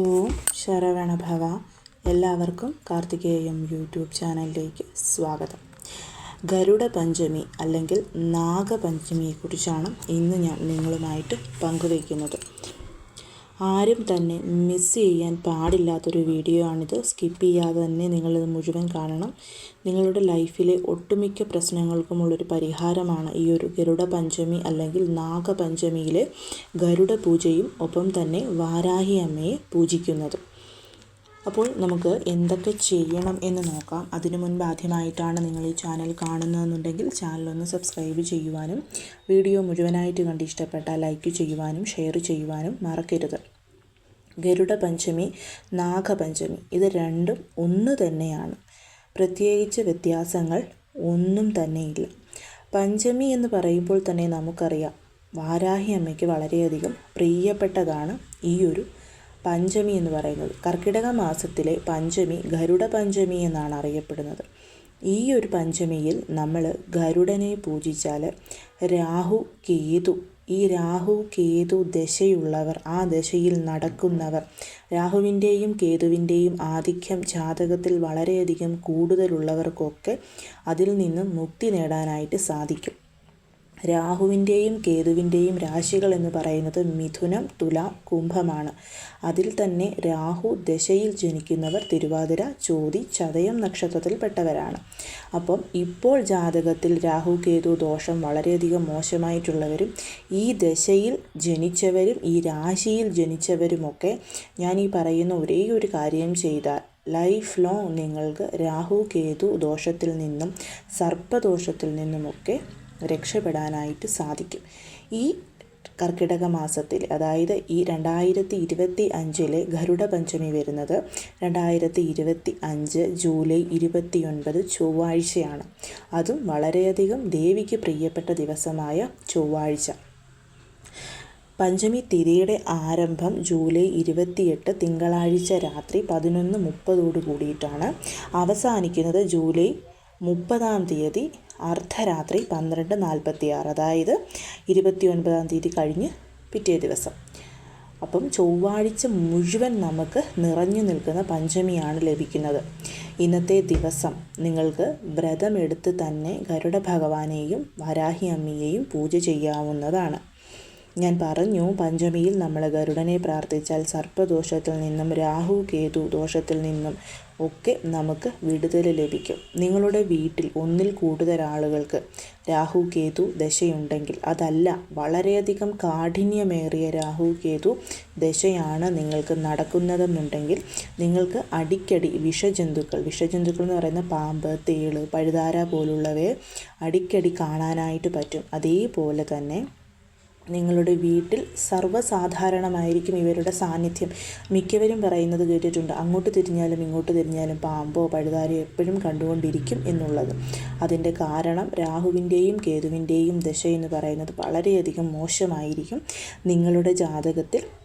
ഓം ശരവണഭവ എല്ലാവർക്കും കാർത്തികേയം യൂട്യൂബ് ചാനലിലേക്ക് സ്വാഗതം. ഗരുഡ പഞ്ചമി അല്ലെങ്കിൽ നാഗപഞ്ചമിയെക്കുറിച്ചാണ് ഇന്ന് ഞാൻ നിങ്ങളുമായിട്ട് പങ്കുവയ്ക്കുന്നത്. ആരും തന്നെ മിസ് ചെയ്യാൻ പാടില്ലാത്തൊരു വീഡിയോ ആണിത്. സ്കിപ്പ് ചെയ്യാതെ തന്നെ നിങ്ങളിത് മുഴുവൻ കാണണം. നിങ്ങളുടെ ലൈഫിലെ ഒട്ടുമിക്ക പ്രശ്നങ്ങൾക്കുമുള്ളൊരു പരിഹാരമാണ് ഈ ഒരു ഗരുഡ പഞ്ചമി അല്ലെങ്കിൽ നാഗപഞ്ചമിയിലെ ഗരുഡ പൂജയും ഒപ്പം തന്നെ വാരാഹി അമ്മയെ പൂജിക്കുന്നത്. അപ്പോൾ നമുക്ക് എന്തൊക്കെ ചെയ്യണം എന്ന് നോക്കാം. അതിനു മുൻപ് ആദ്യമായിട്ടാണ് നിങ്ങൾ ഈ ചാനൽ കാണുന്നതെന്നുണ്ടെങ്കിൽ ചാനലൊന്ന് സബ്സ്ക്രൈബ് ചെയ്യുവാനും വീഡിയോ മുഴുവനായിട്ട് കണ്ട് ഇഷ്ടപ്പെട്ടാൽ ലൈക്ക് ചെയ്യുവാനും ഷെയർ ചെയ്യുവാനും മറക്കരുത്. ഗരുഡ പഞ്ചമി നാഗപഞ്ചമി ഇത് രണ്ടും ഒന്ന് തന്നെയാണ്. പ്രത്യേകിച്ച് വ്യത്യാസങ്ങൾ ഒന്നും തന്നെയില്ല. പഞ്ചമി എന്ന് പറയുമ്പോൾ തന്നെ നമുക്കറിയാം വാരാഹി അമ്മയ്ക്ക് വളരെയധികം പ്രിയപ്പെട്ടതാണ് ഈ ഒരു പഞ്ചമി എന്ന് പറയുന്നത്. കർക്കിടക മാസത്തിലെ പഞ്ചമി ഗരുഡ പഞ്ചമി എന്നാണ് അറിയപ്പെടുന്നത്. ഈ ഒരു പഞ്ചമിയിൽ നമ്മൾ ഗരുഡനെ പൂജിച്ചാൽ രാഹു കേതു ഈ രാഹു കേതു ദശയുള്ളവർ ആ ദശയിൽ നടക്കുന്നവർ രാഹുവിന്റെയും കേതുവിന്റെയും ആധിക്യം ജാതകത്തിൽ വളരെയധികം കൂടുതലുള്ളവർക്കൊക്കെ അതിൽ നിന്നും മുക്തി നേടാനായിട്ട് സാധിക്കും. രാഹുവിന്റെയും കേതുവിന്റെയും രാശികൾ എന്ന് പറയുന്നത് മിഥുനം തുല കുംഭമാണ്. അതിൽ തന്നെ രാഹു ദശയിൽ ജനിക്കുന്നവർ തിരുവാതിര ചോതി ചതയം നക്ഷത്രത്തിൽപ്പെട്ടവരാണ്. അപ്പം ഇപ്പോൾ ജാതകത്തിൽ രാഹു കേതു ദോഷം വളരെയധികം മോശമായിട്ടുള്ളവരും ഈ ദശയിൽ ജനിച്ചവരും ഈ രാശിയിൽ ജനിച്ചവരുമൊക്കെ ഞാൻ ഈ പറയുന്ന ഒരേ ഒരു കാര്യം ചെയ്താൽ ലൈഫ് ലോങ് നിങ്ങൾക്ക് രാഹു കേതു ദോഷത്തിൽ നിന്നും സർപ്പദോഷത്തിൽ നിന്നുമൊക്കെ രക്ഷപ്പെടാനായിട്ട് സാധിക്കും. ഈ കർക്കിടക മാസത്തിൽ അതായത് ഈ രണ്ടായിരത്തി ഇരുപത്തി അഞ്ചിലെ ഗരുഡ പഞ്ചമി വരുന്നത് രണ്ടായിരത്തി ഇരുപത്തി അഞ്ച് ജൂലൈ ഇരുപത്തി ഒൻപത് ചൊവ്വാഴ്ചയാണ്. അതും വളരെയധികം ദേവിക്ക് പ്രിയപ്പെട്ട ദിവസമായ ചൊവ്വാഴ്ച. പഞ്ചമി തിരിയുടെ ആരംഭം ജൂലൈ ഇരുപത്തിയെട്ട് തിങ്കളാഴ്ച രാത്രി പതിനൊന്ന് മുപ്പതോടു കൂടിയിട്ടാണ്. അവസാനിക്കുന്നത് ജൂലൈ മുപ്പതാം തീയതി അർദ്ധരാത്രി പന്ത്രണ്ട് നാൽപ്പത്തി ആറ് അതായത് ഇരുപത്തി ഒൻപതാം തീയതി കഴിഞ്ഞ് പിറ്റേ ദിവസം. അപ്പം ചൊവ്വാഴ്ച മുഴുവൻ നമുക്ക് നിറഞ്ഞു നിൽക്കുന്ന പഞ്ചമിയാണ് ലഭിക്കുന്നത്. ഇന്നത്തെ ദിവസം നിങ്ങൾക്ക് വ്രതമെടുത്ത് തന്നെ ഗരുഡ ഭഗവാനെയും വരാഹി അമ്മിയെയും പൂജ ചെയ്യാവുന്നതാണ്. ഞാൻ പറഞ്ഞു പഞ്ചമിയിൽ നമ്മൾ ഗരുഡനെ പ്രാർത്ഥിച്ചാൽ സർപ്പദോഷത്തിൽ നിന്നും രാഹു കേതു ദോഷത്തിൽ നിന്നും ഒക്കെ നമുക്ക് വിടുതൽ ലഭിക്കും. നിങ്ങളുടെ വീട്ടിൽ ഒന്നിൽ കൂടുതൽ ആളുകൾക്ക് രാഹു കേതു ദശയുണ്ടെങ്കിൽ അതല്ല വളരെയധികം കാഠിന്യമേറിയ രാഹു കേതു ദശയാണ് നിങ്ങൾക്ക് നടക്കുന്നതെന്നുണ്ടെങ്കിൽ നിങ്ങൾക്ക് അടിക്കടി വിഷജന്തുക്കൾ വിഷജന്തുക്കൾ എന്ന് പറയുന്ന പാമ്പ് തേൾ പഴുതാര പോലുള്ളവയെ അടിക്കടി കാണാനായിട്ട് പറ്റും. അതേപോലെ തന്നെ നിങ്ങളുടെ വീട്ടിൽ സർവസാധാരണമായിരിക്കും ഇവരുടെ സാന്നിധ്യം. മിക്കവരും പറയുന്നത് കേട്ടിട്ടുണ്ട് അങ്ങോട്ട് തിരിഞ്ഞാലും ഇങ്ങോട്ട് തിരിഞ്ഞാലും പാമ്പോ പഴുതാരോ എപ്പോഴും കണ്ടുകൊണ്ടിരിക്കും എന്നുള്ളത്. അതിന്റെ കാരണം രാഹുവിന്റെയും കേതുവിന്റെയും ദശ എന്ന് പറയുന്നത് വളരെയധികം മോശമായിരിക്കും നിങ്ങളുടെ ജാതകത്തിൽ.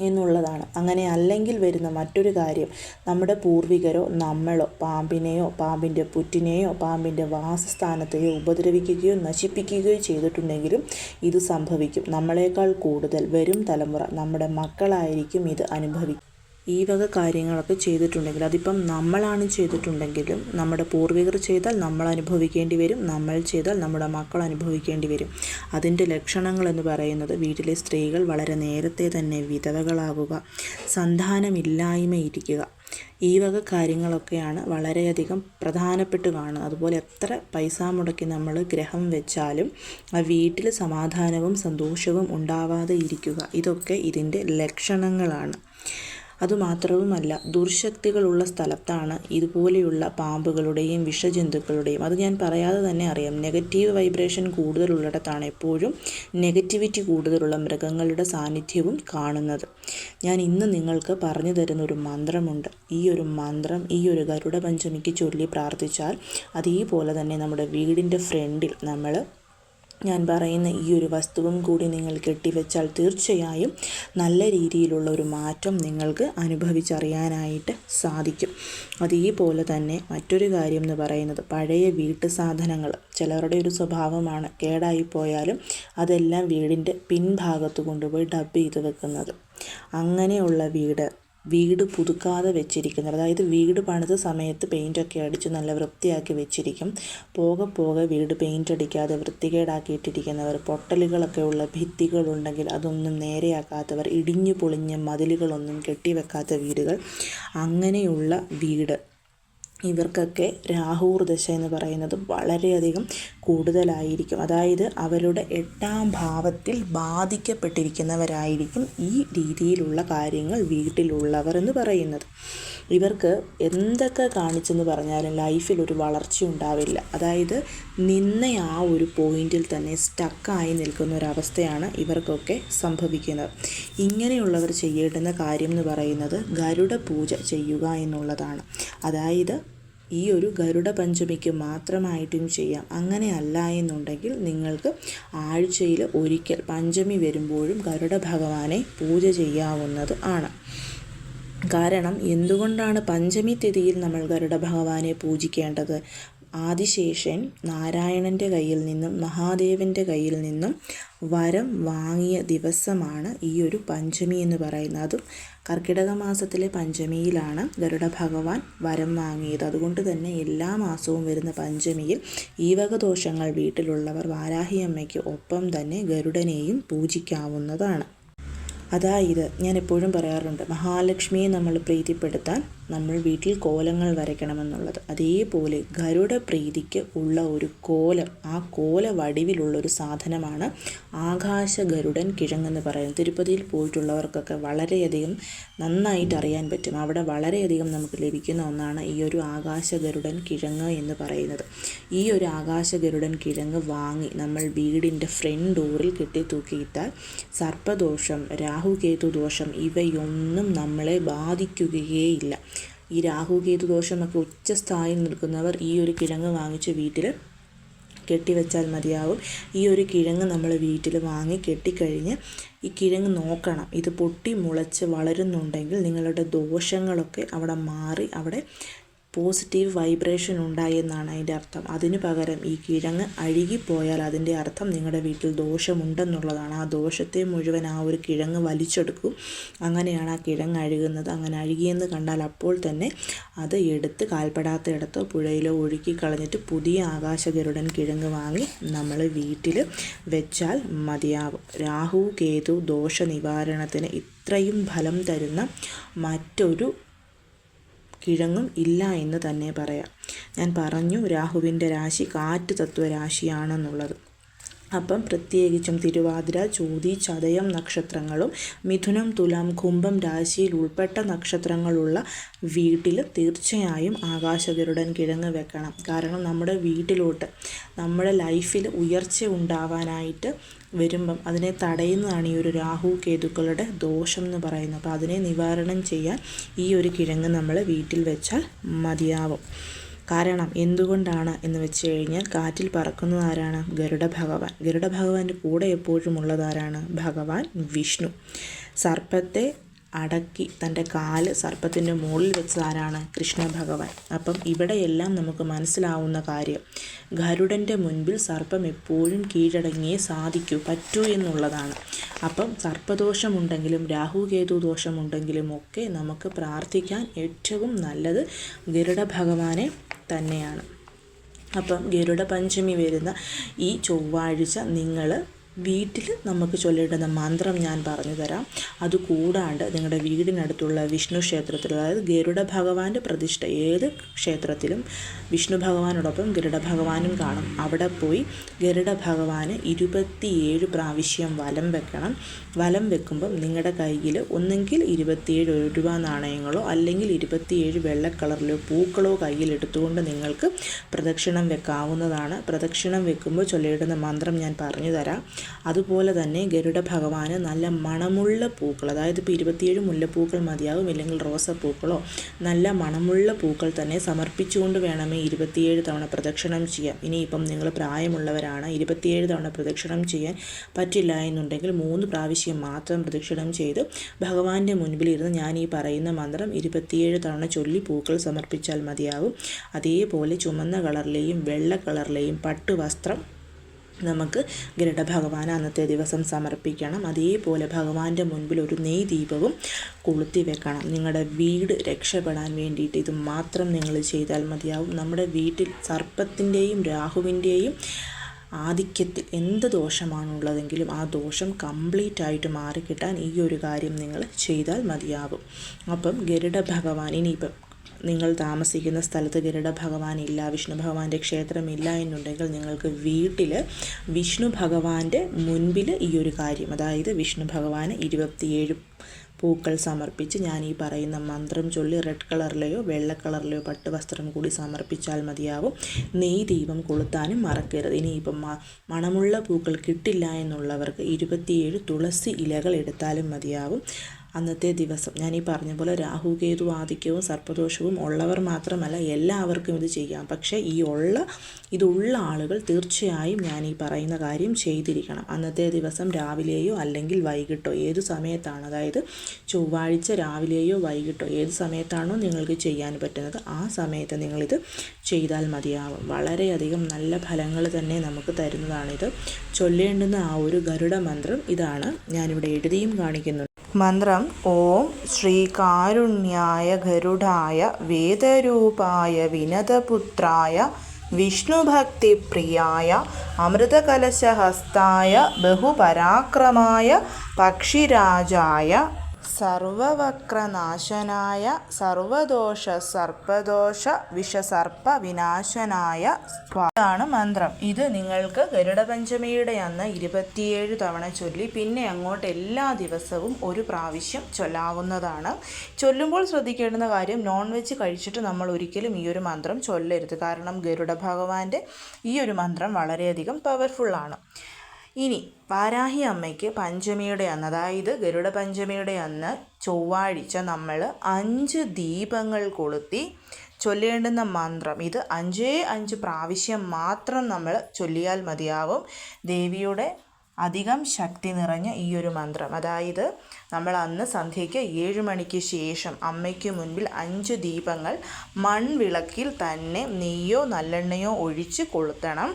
എന്നുള്ളതാണ്. അങ്ങനെ അല്ലെങ്കിൽ വരുന്ന മറ്റൊരു കാര്യം നമ്മുടെ പൂർവികരോ നമ്മളോ പാമ്പിനെയോ പാമ്പിന്റെ പുറ്റിനെയോ പാമ്പിന്റെ വാസസ്ഥാനത്തെയോ ഉപദ്രവിക്കുകയോ നശിപ്പിക്കുകയോ ചെയ്തിട്ടുണ്ടെങ്കിലും ഇത് സംഭവിക്കും. നമ്മളെക്കാൾ കൂടുതൽ വരും തലമുറ നമ്മുടെ മക്കളായിരിക്കും ഇത് അനുഭവിക്കുക ഈ വക കാര്യങ്ങളൊക്കെ ചെയ്തിട്ടുണ്ടെങ്കിൽ അതിപ്പം നമ്മളാണ് ചെയ്തിട്ടുണ്ടെങ്കിലും നമ്മുടെ പൂർവികർ ചെയ്താൽ നമ്മൾ അനുഭവിക്കേണ്ടി വരും നമ്മൾ ചെയ്താൽ നമ്മുടെ മക്കൾ അനുഭവിക്കേണ്ടി വരും. അതിന്റെ ലക്ഷണങ്ങൾ എന്ന് പറയുന്നത് വീട്ടിലെ സ്ത്രീകൾ വളരെ നേരത്തെ തന്നെ വിധവകളാകുക സന്താനമില്ലായ്മ ഇരിക്കുക. ഈ വക കാര്യങ്ങളൊക്കെയാണ് വളരെയധികം പ്രധാനപ്പെട്ട് കാണുന്നത്. അതുപോലെ എത്ര പൈസ മുടക്കി നമ്മൾ ഗ്രഹം വെച്ചാലും ആ വീട്ടിൽ സമാധാനവും സന്തോഷവും ഉണ്ടാവാതെ ഇരിക്കുക. ഇതൊക്കെ ഇതിന്റെ ലക്ഷണങ്ങളാണ്. അതുമാത്രവുമല്ല ദുർശക്തികളുള്ള സ്ഥലത്താണ് ഇതുപോലെയുള്ള പാമ്പുകളുടെയും വിഷജന്തുക്കളുടെയും അത് ഞാൻ പറയാതെ തന്നെ അറിയാം നെഗറ്റീവ് വൈബ്രേഷൻ കൂടുതലുള്ളിടത്താണ് എപ്പോഴും നെഗറ്റിവിറ്റി കൂടുതലുള്ള മൃഗങ്ങളുടെ സാന്നിധ്യവും കാണുന്നത്. ഞാൻ ഇന്ന് നിങ്ങൾക്ക് പറഞ്ഞു തരുന്ന ഒരു മന്ത്രമുണ്ട്. ഈ ഒരു മന്ത്രം ഈ ഒരു ഗരുഡ പഞ്ചമിക്ക് ചൊല്ലി പ്രാർത്ഥിച്ചാൽ അതേപോലെ തന്നെ നമ്മുടെ വീടിന്റെ ഫ്രണ്ടിൽ നമ്മൾ ഞാൻ പറയുന്ന ഈ ഒരു വസ്തുവും കൂടി നിങ്ങൾ കെട്ടിവെച്ചാൽ തീർച്ചയായും നല്ല രീതിയിലുള്ള ഒരു മാറ്റം നിങ്ങൾക്ക് അനുഭവിച്ചറിയാനായിട്ട് സാധിക്കും. അതേപോലെ തന്നെ മറ്റൊരു കാര്യം എന്ന് പറയുന്നത് പഴയ വീട്ടു സാധനങ്ങൾ ചിലരുടെ ഒരു സ്വഭാവമാണ് കേടായിപ്പോയാലും അതെല്ലാം വീടിന്റെ പിൻഭാഗത്ത് കൊണ്ടുപോയി ഡബ് ചെയ്ത് വെക്കുന്നത്. അങ്ങനെയുള്ള വീട് വീട് പുതുക്കാതെ വെച്ചിരിക്കുന്നത്. അതായത് വീട് പണിത സമയത്ത് പെയിന്റൊക്കെ അടിച്ച് നല്ല വൃത്തിയാക്കി വെച്ചിരിക്കും. പോകെ പോകെ വീട് പെയിന്റ് അടിക്കാതെ വൃത്തികേടാക്കിയിട്ടിരിക്കുന്നവർ പൊട്ടലുകളൊക്കെ ഉള്ള ഭിത്തികളുണ്ടെങ്കിൽ അതൊന്നും നേരെയാക്കാത്തവർ ഇടിഞ്ഞു പൊളിഞ്ഞ മതിലുകളൊന്നും കെട്ടിവെക്കാത്ത വീടുകൾ അങ്ങനെയുള്ള വീട്. ഇവർക്കൊക്കെ രാഹൂർ ദശ എന്ന് പറയുന്നത് വളരെയധികം കൂടുതലായിരിക്കും. അതായത് അവരുടെ എട്ടാം ഭാവത്തിൽ ബാധിക്കപ്പെട്ടിരിക്കുന്നവരായിരിക്കും ഈ രീതിയിലുള്ള കാര്യങ്ങൾ വീട്ടിലുള്ളവർ എന്ന് പറയുന്നത്. ഇവർക്ക് എന്തൊക്കെ കാണിച്ചെന്ന് പറഞ്ഞാലും ലൈഫിൽ ഒരു വളർച്ച ഉണ്ടാവില്ല അതായത് നിന്ന ആ ഒരു പോയിന്റിൽ തന്നെ സ്റ്റക്കായി നിൽക്കുന്ന ഒരവസ്ഥയാണ് ഇവർക്കൊക്കെ സംഭവിക്കുന്നത്. ഇങ്ങനെയുള്ളവർ ചെയ്യേണ്ടുന്ന കാര്യം എന്ന് പറയുന്നത് ഗരുഡ പൂജ ചെയ്യുക എന്നുള്ളതാണ്. അതായത് ഈ ഒരു ഗരുഡ പഞ്ചമിക്ക് മാത്രമായിട്ടും ചെയ്യാം. അങ്ങനെ അല്ല എന്നുണ്ടെങ്കിൽ നിങ്ങൾക്ക് ആഴ്ചയിൽ ഒരിക്കൽ പഞ്ചമി വരുമ്പോഴും ഗരുഡ ഭഗവാനെ പൂജ ചെയ്യാവുന്നത് ആണ്. കാരണം എന്തുകൊണ്ടാണ് പഞ്ചമി തിഥിയിൽ നമ്മൾ ഗരുഡ ഭഗവാനെ പൂജിക്കേണ്ടത്? ആദിശേഷൻ നാരായണന്റെ കയ്യിൽ നിന്നും മഹാദേവന്റെ കയ്യിൽ നിന്നും വരം വാങ്ങിയ ദിവസമാണ് ഈ ഒരു പഞ്ചമി എന്ന് പറയുന്നത്. അതും കർക്കിടക മാസത്തിലെ പഞ്ചമിയിലാണ് ഗരുഡ ഭഗവാൻ വരം വാങ്ങിയത്. അതുകൊണ്ട് തന്നെ എല്ലാ മാസവും വരുന്ന പഞ്ചമിയിൽ ഈ വക ദോഷങ്ങൾ വീട്ടിലുള്ളവർ വാരാഹിയമ്മയ്ക്ക് ഒപ്പം തന്നെ ഗരുഡനെയും പൂജിക്കാവുന്നതാണ്. അതായത് ഞാൻ എപ്പോഴും പറയാറുണ്ട് മഹാലക്ഷ്മിയെ നമ്മൾ പ്രീതിപ്പെടുത്താൻ നമ്മൾ വീട്ടിൽ കോലങ്ങൾ വരയ്ക്കണമെന്നുള്ളത്. അതേപോലെ ഗരുഡ പ്രീതിക്ക് ഉള്ള ഒരു കോലം ആ കോല വടിവിലുള്ള ഒരു സാധനമാണ് ആകാശ ഗരുഡൻ കിഴങ്ങെന്ന് പറയുന്നത്. തിരുപ്പതിയിൽ പോയിട്ടുള്ളവർക്കൊക്കെ വളരെയധികം നന്നായിട്ട് അറിയാൻ പറ്റും. അവിടെ വളരെയധികം നമുക്ക് ലഭിക്കുന്ന ഒന്നാണ് ഈ ഒരു ആകാശ ഗരുഡൻ കിഴങ്ങ് എന്ന് പറയുന്നത്. ഈ ഒരു ആകാശ ഗരുഡൻ കിഴങ്ങ് വാങ്ങി നമ്മൾ വീടിന്റെ ഫ്രണ്ട് ഡോറിൽ കെട്ടി തൂക്കിയിട്ടാൽ സർപ്പദോഷം രാഹുകേതു ദോഷം ഇവയൊന്നും നമ്മളെ ബാധിക്കുകയേയില്ല. ഈ രാഹു കേതു ദോഷമൊക്കെ ഉച്ചസ്ഥായിൽ നിൽക്കുന്നവർ ഈ ഒരു കിഴങ്ങ് വാങ്ങിച്ച് വീട്ടിൽ കെട്ടിവെച്ചാൽ മതിയാവും. ഈ ഒരു കിഴങ്ങ് നമ്മൾ വീട്ടിൽ വാങ്ങി കെട്ടിക്കഴിഞ്ഞ് ഈ കിഴങ്ങ് നോക്കണം. ഇത് പൊട്ടി മുളച്ച് വളരുന്നുണ്ടെങ്കിൽ നിങ്ങളുടെ ദോഷങ്ങളൊക്കെ അവിടെ മാറി അവിടെ പോസിറ്റീവ് വൈബ്രേഷൻ ഉണ്ടായി എന്നാണ് അതിന്റെ അർത്ഥം. അതിന് പകരം ഈ കിഴങ്ങ് അഴുകിപ്പോയാൽ അതിന്റെ അർത്ഥം നിങ്ങളുടെ വീട്ടിൽ ദോഷമുണ്ടെന്നുള്ളതാണ്. ആ ദോഷത്തെ മുഴുവൻ ആ ഒരു കിഴങ്ങ് വലിച്ചെടുക്കും. അങ്ങനെയാണ് ആ കിഴങ്ങ് അഴുകുന്നത്. അങ്ങനെ അഴുകിയെന്ന് കണ്ടാൽ അപ്പോൾ തന്നെ അത് എടുത്ത് കാൽപ്പെടാത്ത ഇടത്തോ പുഴയിലോ ഒഴുക്കി കളഞ്ഞിട്ട് പുതിയ ആകാശഗരുടൻ കിഴങ്ങ് വാങ്ങി നമ്മൾ വീട്ടിൽ വെച്ചാൽ മതിയാവും രാഹു കേതു ദോഷ നിവാരണത്തിന് ഇത്രയും ഫലം തരുന്ന മറ്റൊരു കിഴങ്ങും ഇല്ല എന്ന് തന്നെ പറയാം. ഞാൻ പറഞ്ഞു രാഹുവിന്റെ രാശി കാറ്റ് തത്വരാശിയാണെന്നുള്ളത് അപ്പം പ്രത്യേകിച്ചും തിരുവാതിര ചോതി ചതയം നക്ഷത്രങ്ങളും മിഥുനം തുലാം കുംഭം രാശിയിൽ ഉൾപ്പെട്ട നക്ഷത്രങ്ങളുള്ള വീട്ടിൽ തീർച്ചയായും ആകാശഗരുടൻ കിഴങ്ങ് വെക്കണം. കാരണം നമ്മുടെ വീട്ടിലോട്ട് നമ്മുടെ ലൈഫിൽ ഉയർച്ച ഉണ്ടാവാനായിട്ട് വരുമ്പം അതിനെ തടയുന്നതാണ് ഈ ഒരു രാഹു കേതുക്കളുടെ ദോഷം എന്ന് പറയുന്നത്. അപ്പോൾ അതിനെ നിവാരണം ചെയ്യാൻ ഈ ഒരു കിഴങ്ങ് നമ്മൾ വീട്ടിൽ വെച്ചാൽ മതിയാവും. കാരണം എന്തുകൊണ്ടാണ് എന്ന് വെച്ച് കഴിഞ്ഞാൽ കാറ്റിൽ പറക്കുന്നത് ആരാണ്? ഗരുഡ ഭഗവാൻ. ഗരുഡ ഭഗവാന്റെ കൂടെ എപ്പോഴും ഉള്ളതാരാണ് ഭഗവാൻ വിഷ്ണു. സർപ്പത്തെ അടക്കി തന്റെ കാൽ സർപ്പത്തിന്റെ മുകളിൽ വെച്ചതാരാണ് കൃഷ്ണ ഭഗവാൻ അപ്പം ഇവിടെയെല്ലാം നമുക്ക് മനസ്സിലാവുന്ന കാര്യം ഗരുഡന്റെ മുൻപിൽ സർപ്പം എപ്പോഴും കീഴടങ്ങിയേ സാധിക്കൂ പറ്റൂ എന്നുള്ളതാണ്. അപ്പം സർപ്പദോഷമുണ്ടെങ്കിലും രാഹുകേതു ദോഷമുണ്ടെങ്കിലും ഒക്കെ നമുക്ക് പ്രാർത്ഥിക്കാൻ ഏറ്റവും നല്ലത് ഗരുഡ ഭഗവാനെ തന്നെയാണ്. അപ്പം ഗരുഡ പഞ്ചമി വരുന്ന ഈ ചൊവ്വാഴ്ച നിങ്ങൾ വീട്ടിൽ നമുക്ക് ചൊല്ലിടുന്ന മന്ത്രം ഞാൻ പറഞ്ഞു തരാം. അതുകൂടാണ്ട് നിങ്ങളുടെ വീടിനടുത്തുള്ള വിഷ്ണു ക്ഷേത്രത്തിൽ അതായത് ഗരുഡ ഭഗവാന്റെ പ്രതിഷ്ഠ ഏത് ക്ഷേത്രത്തിലും വിഷ്ണു ഭഗവാനോടൊപ്പം ഗരുഡ ഭഗവാനും കാണും. അവിടെ പോയി ഗരുഡ ഭഗവാന് ഇരുപത്തിയേഴ് പ്രാവശ്യം വലം വെക്കണം. വലം വെക്കുമ്പം നിങ്ങളുടെ കയ്യിൽ ഒന്നെങ്കിൽ ഇരുപത്തിയേഴ് ഒരു രൂപ നാണയങ്ങളോ അല്ലെങ്കിൽ ഇരുപത്തിയേഴ് വെള്ള കളറിലോ പൂക്കളോ കയ്യിൽ എടുത്തുകൊണ്ട് നിങ്ങൾക്ക് പ്രദക്ഷിണം വെക്കാവുന്നതാണ്. പ്രദക്ഷിണം വെക്കുമ്പോൾ ചൊല്ലിയിടുന്ന മന്ത്രം ഞാൻ പറഞ്ഞു തരാം. അതുപോലെ തന്നെ ഗരുഡ ഭഗവാന് നല്ല മണമുള്ള പൂക്കൾ അതായത് ഇപ്പോൾ ഇരുപത്തിയേഴ് മുല്ലപ്പൂക്കൾ മതിയാകും ഇല്ലെങ്കിൽ റോസപ്പൂക്കളോ നല്ല മണമുള്ള പൂക്കൾ തന്നെ സമർപ്പിച്ചുകൊണ്ട് വേണമേ ഇരുപത്തിയേഴ് തവണ പ്രദക്ഷിണം ചെയ്യാം ഇനിയിപ്പം നിങ്ങൾ പ്രായമുള്ളവരാണ് ഇരുപത്തിയേഴ് തവണ പ്രദക്ഷിണം ചെയ്യാൻ പറ്റില്ല എന്നുണ്ടെങ്കിൽ മൂന്ന് പ്രാവശ്യം മാത്രം പ്രദക്ഷിണം ചെയ്ത് ഭഗവാന്റെ മുൻപിലിരുന്ന് ഞാൻ ഈ പറയുന്ന മന്ത്രം ഇരുപത്തിയേഴ് തവണ ചൊല്ലി പൂക്കൾ സമർപ്പിച്ചാൽ മതിയാകും. അതേപോലെ ചുമന്ന കളറിലെയും വെള്ള കളറിലെയും പട്ടുവസ്ത്രം നമുക്ക് ഗരുഡ ഭഗവാൻ അന്നത്തെ ദിവസം സമർപ്പിക്കണം. അതേപോലെ ഭഗവാന്റെ മുൻപിൽ ഒരു നെയ് ദീപവും കൊളുത്തി വെക്കണം. നിങ്ങളുടെ വീട് രക്ഷപ്പെടാൻ വേണ്ടിയിട്ട് ഇത് മാത്രം നിങ്ങൾ ചെയ്താൽ മതിയാവും. നമ്മുടെ വീട്ടിൽ സർപ്പത്തിന്റെയും രാഹുവിന്റെയും ആധിക്യത്തിൽ എന്ത് ദോഷമാണുള്ളതെങ്കിലും ആ ദോഷം കംപ്ലീറ്റ് ആയിട്ട് മാറിക്കിട്ടാൻ ഈ ഒരു കാര്യം നിങ്ങൾ ചെയ്താൽ മതിയാവും. അപ്പം ഗരുഡ ഭഗവാൻ ഇനിയിപ്പം നിങ്ങൾ താമസിക്കുന്ന സ്ഥലത്ത് ഗരുഡ ഭഗവാൻ ഇല്ല വിഷ്ണു ഭഗവാന്റെ ക്ഷേത്രമില്ല എന്നുണ്ടെങ്കിൽ നിങ്ങൾക്ക് വീട്ടിൽ വിഷ്ണു ഭഗവാന്റെ മുൻപിൽ ഈ ഒരു കാര്യം അതായത് വിഷ്ണു ഭഗവാന് ഇരുപത്തിയേഴ് പൂക്കൾ സമർപ്പിച്ച് ഞാൻ ഈ പറയുന്ന മന്ത്രം ചൊല്ലി റെഡ് കളറിലെയോ വെള്ള കളറിലെയോ പട്ടുവസ്ത്രം കൂടി സമർപ്പിച്ചാൽ മതിയാവും. നെയ് ദീപം കൊളുത്താനും മറക്കരുത്. ഇനിയിപ്പം മണമുള്ള പൂക്കൾ കിട്ടില്ല എന്നുള്ളവർക്ക് ഇരുപത്തിയേഴ് തുളസി ഇലകൾ എടുത്താലും മതിയാവും. അന്നത്തെ ദിവസം. ഞാൻ ഈ പറഞ്ഞ പോലെ രാഹു കേതു ആദിത്യവും സർപ്പദോഷവും ഉള്ളവർ മാത്രമല്ല എല്ലാവർക്കും ഇത് ചെയ്യാം. പക്ഷേ ഈ ഉള്ള ഇതുള്ള ആളുകൾ തീർച്ചയായും ഞാൻ ഈ പറയുന്ന കാര്യം ചെയ്തിരിക്കണം. അന്നത്തെ ദിവസം രാവിലെയോ അല്ലെങ്കിൽ വൈകിട്ടോ ഏത് സമയത്താണ്? അതായത് ചൊവ്വാഴ്ച രാവിലെയോ വൈകിട്ടോ ഏത് സമയത്താണോ നിങ്ങൾക്ക് ചെയ്യാൻ പറ്റുന്നത് ആ സമയത്ത് നിങ്ങളിത് ചെയ്താൽ മതിയാവും. വളരെയധികം നല്ല ഫലങ്ങൾ തന്നെ നമുക്ക് തരുന്നതാണിത്. ചൊല്ലേണ്ടുന്ന ആ ഒരു ഗരുഡ മന്ത്രം ഇതാണ് ഞാനിവിടെ എഴുതിയും കാണിക്കുന്നുണ്ട് മന്ത്രം ഓം ശ്രീകാരുണ്യായ ഗരുഡായ വേദരൂപായ വിനതപുത്രായ വിഷ്ണുഭക്തിപ്രിയായ അമൃതകലശഹസ്തായ ബഹുപരാക്രമായ പക്ഷിരാജായ സർവവക്രനാശനായ സർവദോഷ സർപ്പദോഷ വിഷസർപ്പ വിനാശനായ ഇതാണ് മന്ത്രം. ഇത് നിങ്ങൾക്ക് ഗരുഡപഞ്ചമിയുടെ അന്ന് ഇരുപത്തിയേഴ് തവണ ചൊല്ലി പിന്നെ അങ്ങോട്ട് എല്ലാ ദിവസവും ഒരു പ്രാവശ്യം ചൊല്ലാവുന്നതാണ്. ചൊല്ലുമ്പോൾ ശ്രദ്ധിക്കേണ്ടുന്ന കാര്യം നോൺ വെജ് കഴിച്ചിട്ട് നമ്മൾ ഒരിക്കലും ഈ ഒരു മന്ത്രം ചൊല്ലരുത്. കാരണം ഗരുഡ ഭഗവാന്റെ ഈ ഒരു മന്ത്രം വളരെയധികം പവർഫുള്ളാണ് ഇനി വാരാഹി അമ്മയ്ക്ക് പഞ്ചമിയുടെ അന്ന് അതായത് ഗരുഡ പഞ്ചമിയുടെ അന്ന് ചൊവ്വാഴ്ച നമ്മൾ അഞ്ച് ദീപങ്ങൾ കൊളുത്തി ചൊല്ലേണ്ടുന്ന മന്ത്രം. ഇത് അഞ്ചേ അഞ്ച് പ്രാവശ്യം മാത്രം നമ്മൾ ചൊല്ലിയാൽ മതിയാവും. ദേവിയുടെ അധികം ശക്തി നിറഞ്ഞ ഈ ഒരു മന്ത്രം. അതായത് നമ്മൾ അന്ന് സന്ധ്യയ്ക്ക് ഏഴ് മണിക്ക് ശേഷം അമ്മയ്ക്ക് മുൻപിൽ അഞ്ച് ദീപങ്ങൾ മൺവിളക്കിൽ തന്നെ നെയ്യോ നല്ലെണ്ണയോ ഒഴിച്ച് കൊളുത്തണം.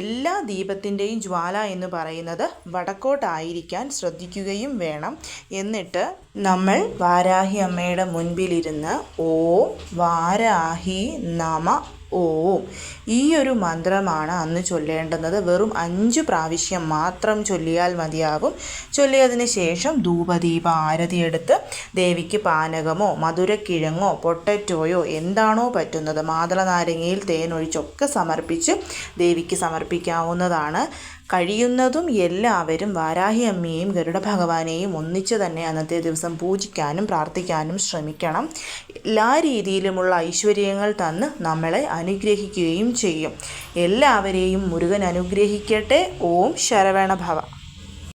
എല്ലാ ദീപത്തിന്റെയും ജ്വാല എന്ന് പറയുന്നത് വടക്കോട്ടായിരിക്കാൻ ശ്രദ്ധിക്കുകയും വേണം. എന്നിട്ട് നമ്മൾ വാരാഹി അമ്മയുടെ മുൻപിലിരുന്ന് ഓ വാരാഹി നമ ഓം ഈ ഒരു മന്ത്രമാണ് അന്ന് ചൊല്ലേണ്ടുന്നത്. വെറും അഞ്ച് പ്രാവശ്യം മാത്രം ചൊല്ലിയാൽ മതിയാകും ചൊല്ലിയതിന് ശേഷം ധൂപദീപ ആരതി എടുത്ത് ദേവിക്ക് പാനകമോ മധുരക്കിഴങ്ങോ പൊട്ടറ്റോയോ എന്താണോ പറ്റുന്നത് മാതള നാരങ്ങയിൽ തേനൊഴിച്ചൊക്കെ സമർപ്പിച്ച് ദേവിക്ക് സമർപ്പിക്കാവുന്നതാണ്. കഴിയുന്നതും എല്ലാവരും വാരാഹി അമ്മയെയും ഗരുഡ ഭഗവാനെയും ഒന്നിച്ചു തന്നെ അന്നത്തെ ദിവസം പൂജിക്കാനും പ്രാർത്ഥിക്കാനും ശ്രമിക്കണം. എല്ലാ രീതിയിലുമുള്ള ഐശ്വര്യങ്ങൾ തന്ന് നമ്മളെ അനുഗ്രഹിക്കുകയും ചെയ്യും. എല്ലാവരെയും മുരുകൻ അനുഗ്രഹിക്കട്ടെ. ഓം ശരവണ ഭവ